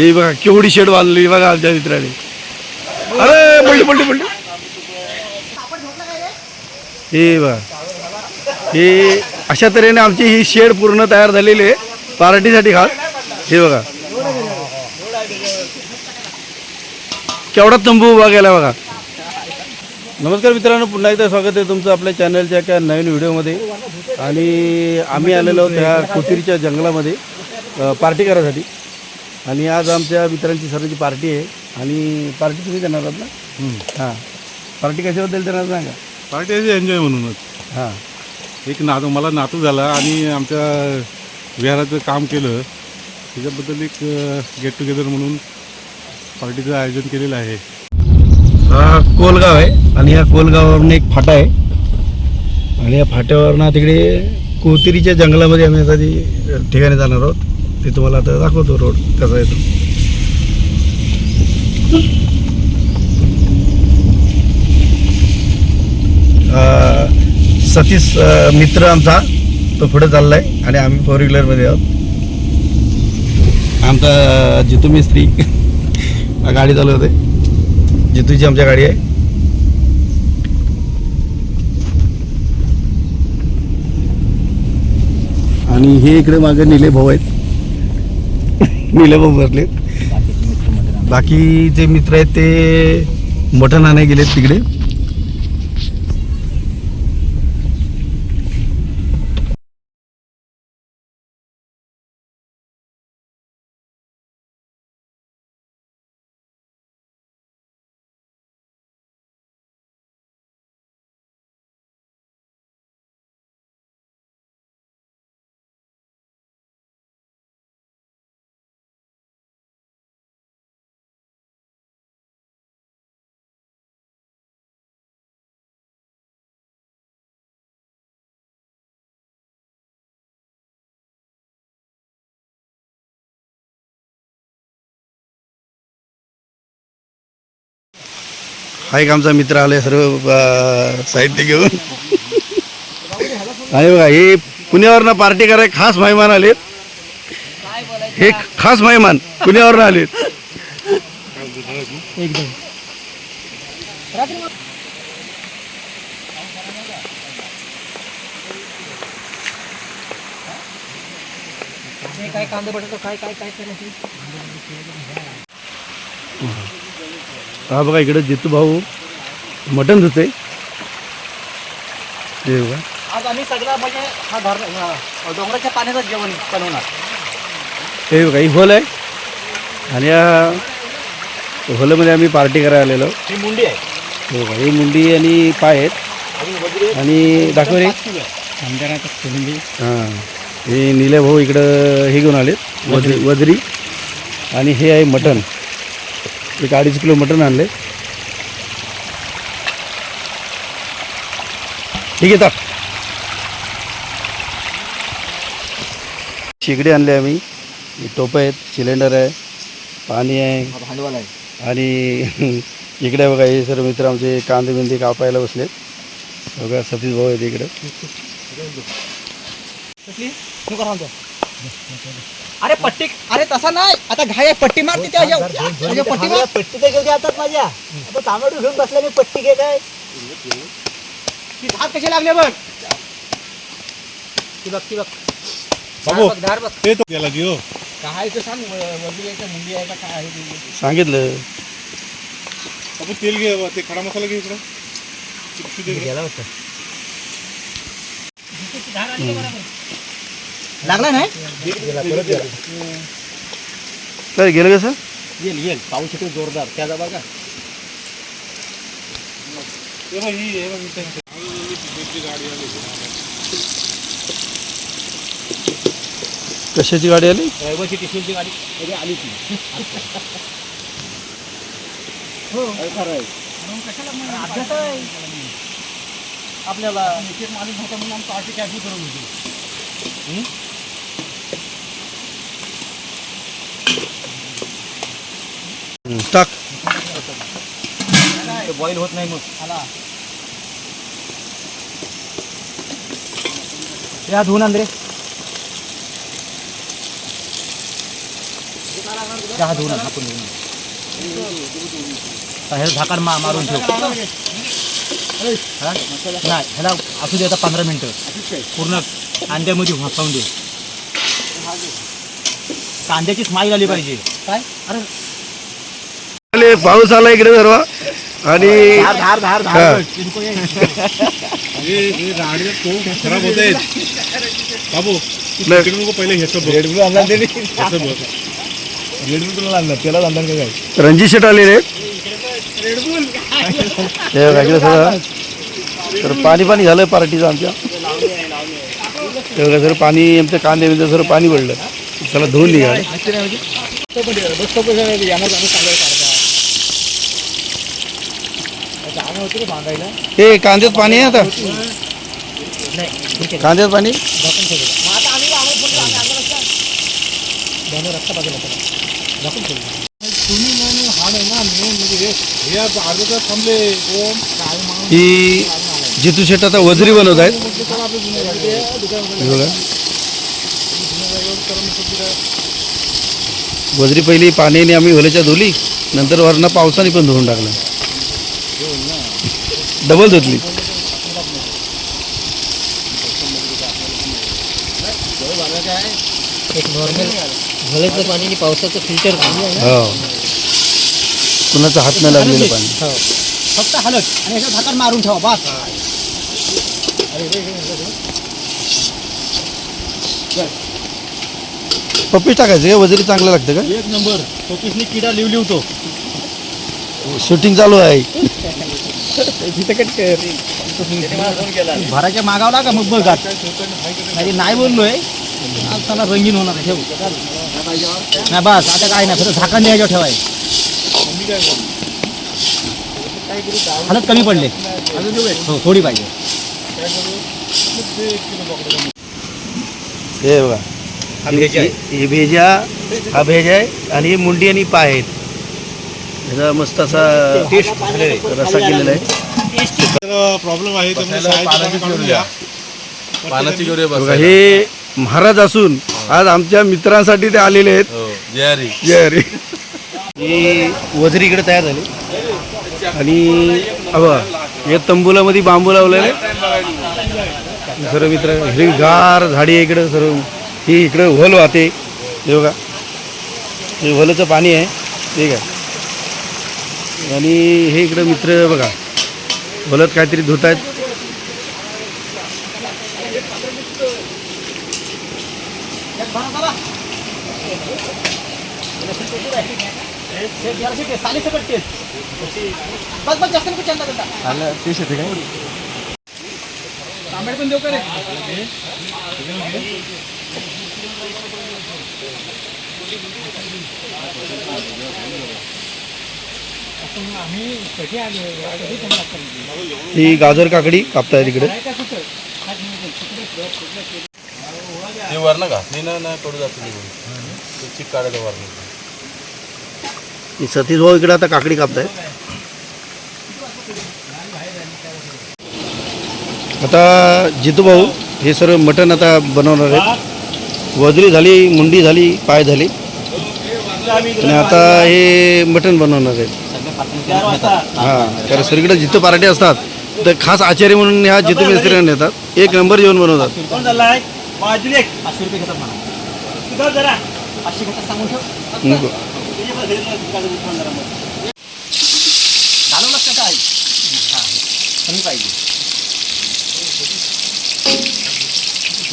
हे बघा केवढी शेड बांधली बघा आमच्या मित्राने. अरे पडली पडली पडली हे बघा. हे अशा तऱ्हेने आमची ही शेड पूर्ण तयार झालेली आहे. पार्टीसाठी खास. हे बघा. केवढा तंबू उभा बघा. नमस्कार मित्रांनो पुन्हा एकदा स्वागत आहे तुमचं आपल्या चॅनलच्या एका नवीन व्हिडिओमध्ये. आणि आम्ही आलेलो आहोत ह्या कोथिरीच्या जंगलामध्ये पार्टी करायसाठी. आणि आज आमच्या मित्रांची सर्वांची पार्टी आहे. आणि पार्टी तुम्ही देणार आहात ना? हां. पार्टी कशाबद्दल देणार सांगा. पार्टी अशी एन्जॉय म्हणूनच. हां. एक नातू मला नातू झाला आणि आमच्या विहाराचं काम केलं. त्याच्याबद्दल एक गेट टुगेदर म्हणून पार्टीचं आयोजन केलेलं आहे. हा कोलगाव आहे आणि या कोलगावावरून एक फाटा आहे. आणि या फाट्यावरनं तिकडे कोतिरीच्या जंगलामध्ये आम्ही आता ठिकाणी जाणार आहोत. ते तुम्हाला आता दाखवतो रोड कसा येतो. सतीश मित्र आमचा तो पुढे चाललाय आणि आम्ही फोर व्हीलरमध्ये आहोत. आमचा जितू मिस्त्री गाडी चालवते जितूची आमच्या गाडी आहे. आणि हे इकडे मागे निले भाऊ आहेत. निले भरले बाकी जे मित्र आहेत ते मटण आणाय गेलेत तिकडे. हा एक आमचा मित्र आले सर्व साहित्य घेऊन. आणि बघा हे पुण्यावरनं पार्टी करायला खास मेहमान आलेत. हे खास मेहमान पुण्यावरनं आलेत. काय कांदा बटाटा काय काय काय करायचं? हा बघा इकडे जितू भाऊ मटण धुते हे बघा. आज आम्ही सगळं म्हणजे हा धर हा डोंगराच्या पाण्याचं जेवण बनवणार. हे बघा ही होल आहे. आणि या होलमध्ये आम्ही पार्टी करायला आलेलो. ही मुंडी आहे. हे बघा ही मुंडी आणि पाय आहेत. आणि वगैरे आणि दाखव रे आमच्या हां. हे निले भाऊ इकडं हे घेऊन आलेत. वजरी. वजरी. आणि हे आहे मटण. एक अडीच किलो मटण आणले ठीक आहे तर शेगडी आणले आम्ही. टोपं आहेत सिलेंडर आहे पाणी आहे. भांडवल आहे. आणि इकडे बघा हे सर्व मित्र आमचे कांदे बिंदे कापायला बसलेत. बघा सतीश भाऊ आहेत इकडे. अरे पट्टी अरे तसा नाही. आता घाय पट्टी मारते त्या याच्या- याच्या पट्टी मार पट्टी तर घेऊन हातात माझ्या. आता तांबडू घेऊन बसला मी पट्टी घे काय ती धार कशी लागले बघ. ती बघ ती बघ. धार बाबू. बघ धार बघ. ते तो गेला की हो? काय सांग वगैरे मुंडी आहे का काय आहे ते? सांगितलं. बाबू तेल घे ते खडा मसाला घे इकडं. चिप्स दे. इकडं. गेला होता. लागला नाही? काय गेलं कसं येईल येईल पाऊस येतो जोरदार त्या जाबा का हे बघ, कशाची गाडी आली? ड्रायव्हरची टिफिनची गाडी कधी आली ती. हो. खरं आहे. अभ्यास आहे. आपल्याला माणूस होता म्हणून आमचं आर्टिक कॅन्सल करून होती टाक. बॉईल होत नाही मग. आला या धुवून आण रे. त्या हा धुवून आण, आपण धुवून हे झाकण मा मारून ठेव. हा? नाही ह्याला असू दे आता पंधरा मिनिटं. पूर्ण कांद्यामध्ये वाफवून दे. कांद्याची स्माईल आली पाहिजे. काय? अरे पाऊस आला इकडे सर्व. आणि हा. खराब होत आहेत. बाबू पहिले रणजित शेट आलेले हे सगळं तर पाणी पाणी झालं पार्टीचं आमच्या. ते बघा सर पाणी आमच्या कांदे बिंदे सर पाणी पडलं. त्याला धुवून निघाले हे कांद्यात पाणी आहे आता? कांद्यात पाणी? हे तास थांबले कोण ही जितू शेट आता वजरी बनवत आहेत. वजरी पहिली पाण्याने आम्ही होल्याच्या धुली नंतर वरनं पावसाने पण धुवून टाकलं. डबल धुतली. एक नॉर्मल भल्याचं पाणी आणि पावसाचं फिल्टर पाणी आहे ना? हो. कुणाचा हात नाही लागलेलं पाणी. फक्त हलत आणि झाकण मारून ठेवा बस. पप्पी टाकायचं का? वजरी चांगलं लागतं का? एक नंबर. टोपीसनी किडा लिव लिवतो शूटिंग चालू आहे. भराच्या मागावला का मग बघ नाही नाही बोललोय. आज त्याला रंगीन होणार आहे ठेव. नाही बस. आता काय नाही फक्त झाकण द्यायचं ठेवाय हलत कमी पडले. हो थोडी पाहिजे. हे बघा. भेजा हा भेजा आहे आणि हे मुंडी आणि पाय आहेत. ह्याचा मस्त असा टेस्ट रसा केलेला आहे. प्रॉब्लेम आहे बघा हे महाराज असून आज आमच्या मित्रांसाठी ते आलेले आहेत. हो जय हरी. जय हरी. ही वजरी इकडे तयार झाली. आणि अबा हे तंबुलामध्ये बांबू लावलेले. सर्व मित्र हिरवीगार झाडी आहे इकडं सर्व. ही इकडे व्हल वाहते. हे बघा हे व्हलचं पाणी आहे. ठीक आहे आणि हे इकडं मित्र बघा व्हलत काहीतरी धुत आहेत चिंता करता तांबड पण देऊ का रे? ही गाजर काकडी कापतायत इकडे ते. वरण का ना नाही पडू जातो ते चिक काढायला वरण ही सतीश भाऊ इकडे आता काकडी कापतायत आता जितू भाऊ हे सर्व मटण आता बनवणार आहेत. वजरी झाली मुंडी झाली पाय झाली. आणि आता हे मटण बनवणार आहेत. हां कारण सगळीकडे जिथं पार्टी असतात तर खास आचार्य म्हणून ह्या जितू मिस्त्रीने येतात एक नंबर जेवण बनवतात. नको. हा,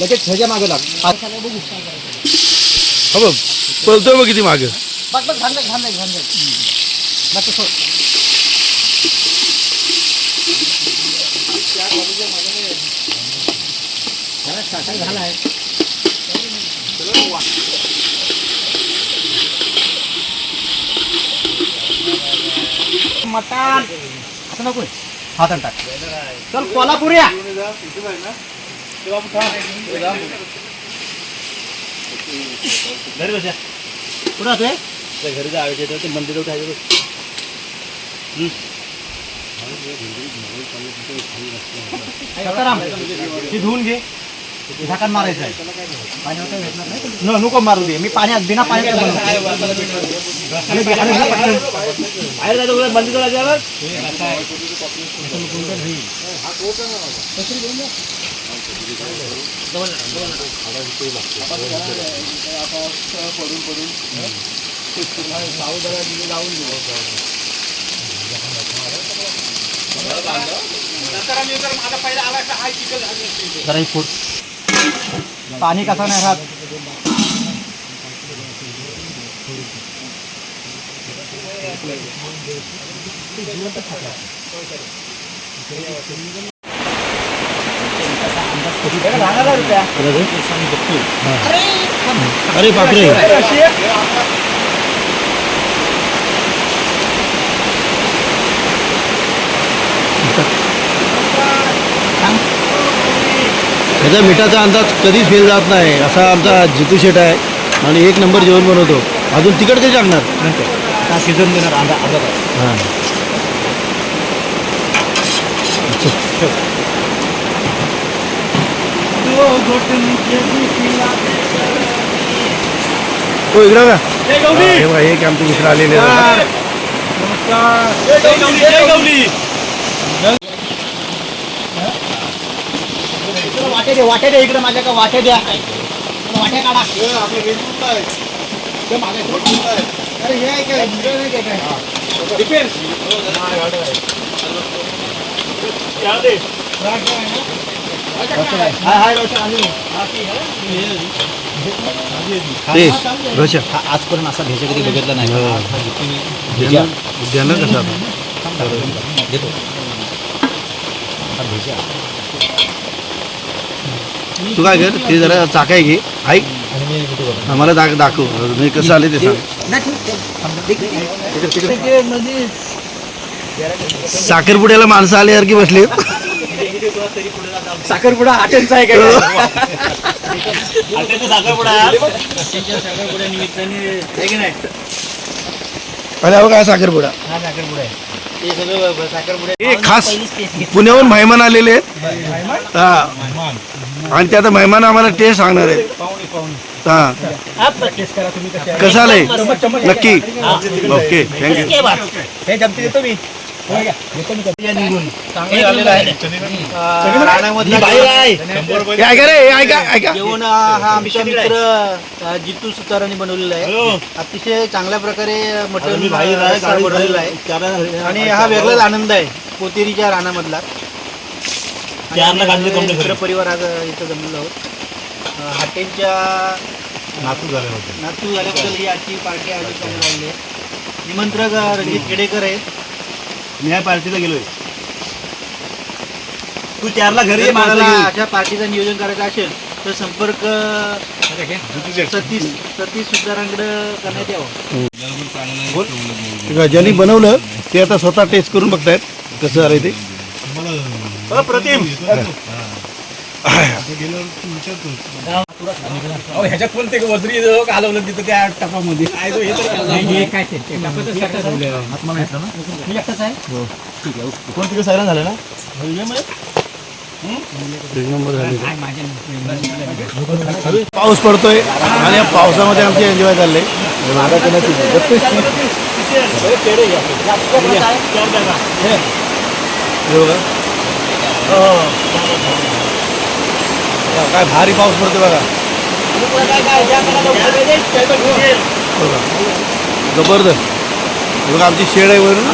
लगेच ह्याच्या मागे लाग. बघू हो बघ पळतोय बघ किती मागं. घाल बस सोड घालाय मटण असं नको हात टाक. चल कोल्हापुऱ्या घरी बसा कुठं राहतोय? घरी जायचे ते मंदिर उठायचं सकाराम ती धुवून घे। झाकण मारायचं आहे। नको मारू दे. मी पाण्यात बिना पाण्यात बनवतो. आणि बी- आणि हे जरा ही फोड पाणी कसं नाही राहत अरे बापरे त्याचा मिठाचा अंदाज कधीच फेल जात नाही असा आमचा जितू शेट आहे. आणि एक नंबर जेवण बनवतो. अजून तिकट कधी टाकणार. शिजन देणार अर्धा तास. हां. हो इकडं का हे बघा, एक आमचे मित्र आलेले आहेत. इकडं वाटे द्या वाटे द्या इकडे माझ्या का वाटे द्या वाटे काढा. अरे हे आहे काय? हाय, हाय, रोशन, हा आजपर्यंत असा भेजा कधी बघितला नाही. कसं घेतो. हा भेजा तू काय कर ते जरा चाकाय घे. ऐक आणि मी video बनवतो. आम्हाला दाख दाखव. मी कसं आले ते सांग. साखरपुड्याला माणसं आल्यासारखी बसली? साखरपुडा हॉटेलचा आहे हो. की नाही अरे अहो काय साखरपुडा? खास पुण्याहून मेहमान आलेले आहेत. हा. आणि ते आता मेहमान आम्हाला टेस्ट सांगणार आहेत. हा. टेस्ट करा तुम्ही कसे कसं आलंय? नक्की. ओके थँक्यू हे. चांगलं झालेलं आहे. हे. ऐका रे हे ऐका ऐका. जेवण हा आमचा मित्र अ, जितू सुतारांनी बनवलेला आहे. अतिशय चांगल्या प्रकारे मटण बनवलेला आहे. आणि हा वेगळाच आनंद आहे पोतेरीच्या रानामधला आणि आम्ही मित्र परिवार आज इथं जमलेलो आहोत. नातू झाले होते. नातू झाल्याबद्दल ही आजची पार्टी आयोजित करण्यात आलेली आहे. निमंत्रक अ, रणजित खेडेकर आहेत. मी या पार्टीला गेलोय. तू चारला घरी ये, जर माणसाला कोणाला घेऊन. अशा पार्टीचं नियोजन करायचं असेल तर संपर्क सतीश सतीश सुतारांकडे करण्यात यावं. ज्यांनी बनवलं ते आता स्वतः टेस्ट करून बघतायत कसं झालंय ते. अप्रतिम ह्याच्यात पण ते वजरी घालवलं तिथं त्या टपामध्ये? काय तो हे तर काय ते? मी एकटाच आहे? कोण तिकडे सायला झालं ना? पाऊस पडतोय आणि या पावसामध्ये आमचे एन्जॉय चाललंय हे बघा. काय भारी पाऊस पडतो बघा. जबरदस्त. बघा आमची शेड आहे वरून.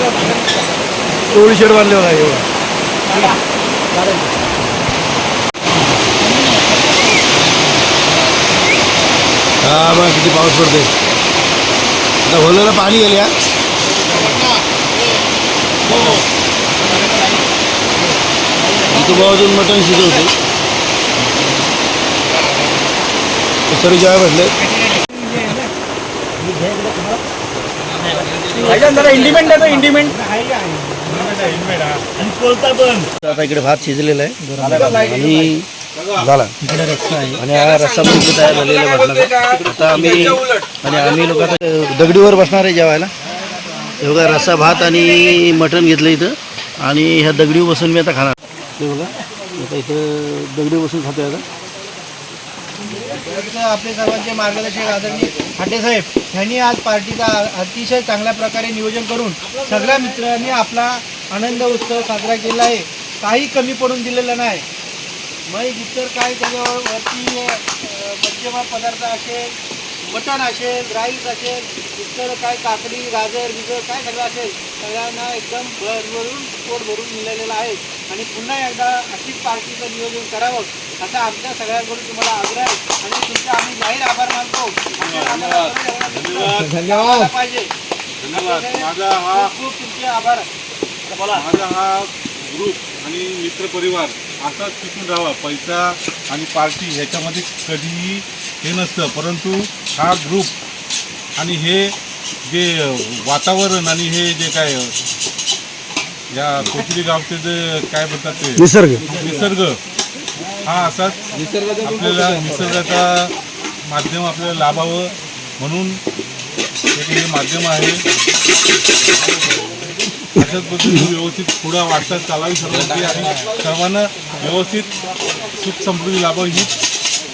टोळी शेड बांधले बघा एवढा हा बघा किती पाऊस पडते आता होलेला पाणी गेले हा. हो. बाजून मटण शिजवते. सर जेव्हा म्हटलं जरा इंडिमेंट आहे इंडिमेंट आता इकडे भात शिजलेला आहे. आणि झाला. आणि हा रस्सा पण इकडे तयार झालेला भाताचा. आता आम्ही आणि आम्ही लोक आता दगडीवर बसणार आहे जेवायला. बघा रस्सा भात आणि मटण घेतलं इथं. आणि ह्या दगडीवर बसून मी आता खाणार. ते बघा आता इथं दगडी बसून खाते आता. आपले सर्वांचे मार्गदर्शक आदरणीय हाटे साहेब यांनी आज पार्टीचा अतिशय चांगल्या प्रकारे नियोजन करून सगळ्या मित्रांनी आपला आनंद उत्सव साजरा केला आहे. काही कमी पडून दिलेलं नाही. मग इतर काय त्याच्यावरती वरती पदार्थ असेल मटण असेल राईस असेल इतर काय काकडी गाजर बिजर काय सगळं असेल सगळ्यांना एकदम भरभरून पोट भरून मिळालेलं आहे. आणि पुन्हा एकदा अशीच पार्टीचं नियोजन करावं असा आमच्या सगळ्यांकडून तुम्हाला आग्रह आहे. आणि तुमचे आम्ही जाहीर आभार मानतो. धन्यवाद. पाहिजे. धन्यवाद. माझा हा खूप तुमचे आभार. माझा हा ग्रुप आणि मित्रपरिवार असाच टिकून राहावा. पैसा आणि पार्टी ह्याच्यामध्ये कधीही हे नसतं. परंतु हा ग्रुप आणि हे जे वातावरण आणि हे जे काय या कोकणी गावचे जे काय म्हणतात ते? निसर्ग. निसर्ग. हा असाच आपल्याला निसर्गाचा माध्यम आपल्याला लाभावं म्हणून एक हे माध्यम आहे. अशाच पद्धतीने व्यवस्थित पुढं वाटचाल चालावी सर्वांची आणि सर्वांना व्यवस्थित सुख समृद्धी लाभावी हीच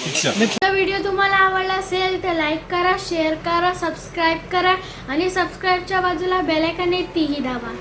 इच्छा. हा व्हिडिओ तुम्हाला आवडला असेल तर लाईक करा शेअर करा सबस्क्राईब करा आणि सबस्क्राईबच्या बाजूला बेल आयकॉन आहे तीही दाबा.